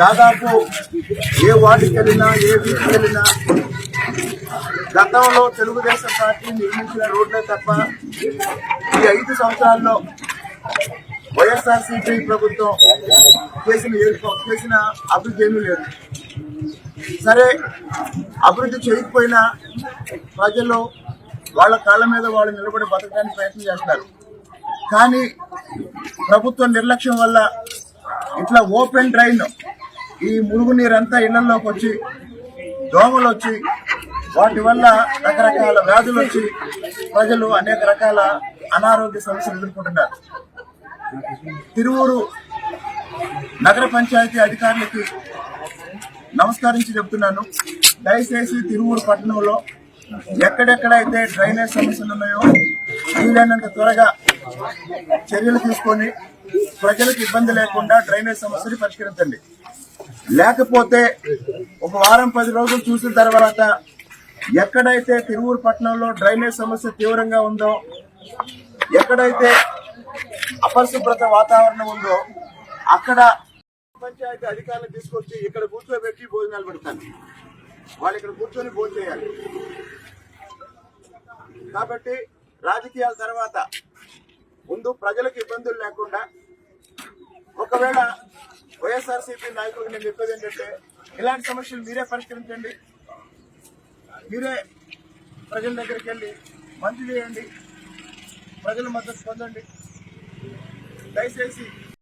దాదాపు ఏ వార్డుకి వెళ్ళినా ఏ వీధికి వెళ్ళినా గతంలో తెలుగుదేశం పార్టీ నిర్మించిన రోడ్లే తప్ప ఈ ఐదు సంవత్సరాల్లో వైఎస్ఆర్సీపీ ప్రభుత్వం చేసిన చేసిన అభివృద్ధి ఏమీ లేదు. సరే అభివృద్ధి చేయకపోయినా ప్రజలు వాళ్ళ కాళ్ళ మీద వాళ్ళు నిలబడి బతకడానికి ప్రయత్నం చేస్తారు. కానీ ప్రభుత్వ నిర్లక్ష్యం వల్ల ఇట్లా ఓపెన్ డ్రైన్. ఈ మురుగునీరంతా ఇళ్ళలోకి వచ్చి దోమలు వచ్చి వాటి వల్ల రకరకాల వ్యాధులు వచ్చి ప్రజలు అనేక రకాల అనారోగ్య సమస్యలు ఎదుర్కొంటున్నారు. తిరువూరు నగర పంచాయతీ అధికారులకి నమస్కరించి చెప్తున్నాను. దయచేసి తిరువూరు పట్టణంలో ఎక్కడెక్కడైతే డ్రైనేజ్ సమస్యలు ఉన్నాయో వీలైనంత త్వరగా చర్యలు తీసుకొని ప్రజలకు ఇబ్బంది లేకుండా డ్రైనేజ్ సమస్యని పరిష్కరించండి. లేకపోతే ఒక వారం పది రోజులు చూసిన తర్వాత ఎక్కడైతే తిరువూరు పట్టణంలో డ్రైనేజ్ సమస్య తీవ్రంగా ఉందో ఎక్కడైతే అపరిశుభ్రత వాతావరణం ఉందో అక్కడ పంచాయతీ అధికారులు తీసుకొచ్చి ఇక్కడ కూర్చోబెట్టి భోజనాలు పెడతాను. వాళ్ళు ఇక్కడ కూర్చొని భోజనం చేయాలి. కాబట్టి రాజకీయాల తర్వాత ముందు ప్రజలకు ఇబ్బందులు లేకుండా ఒకవేళ వైఎస్ఆర్సీపీ నాయకులకు నేను చెప్పేది ఏంటంటే ఇలాంటి సమస్యలు మీరే పరిష్కరించండి. మీరే ప్రజల దగ్గరికి వెళ్ళి మంచి చేయండి. ప్రజల మద్దతు పొందండి. దయచేసి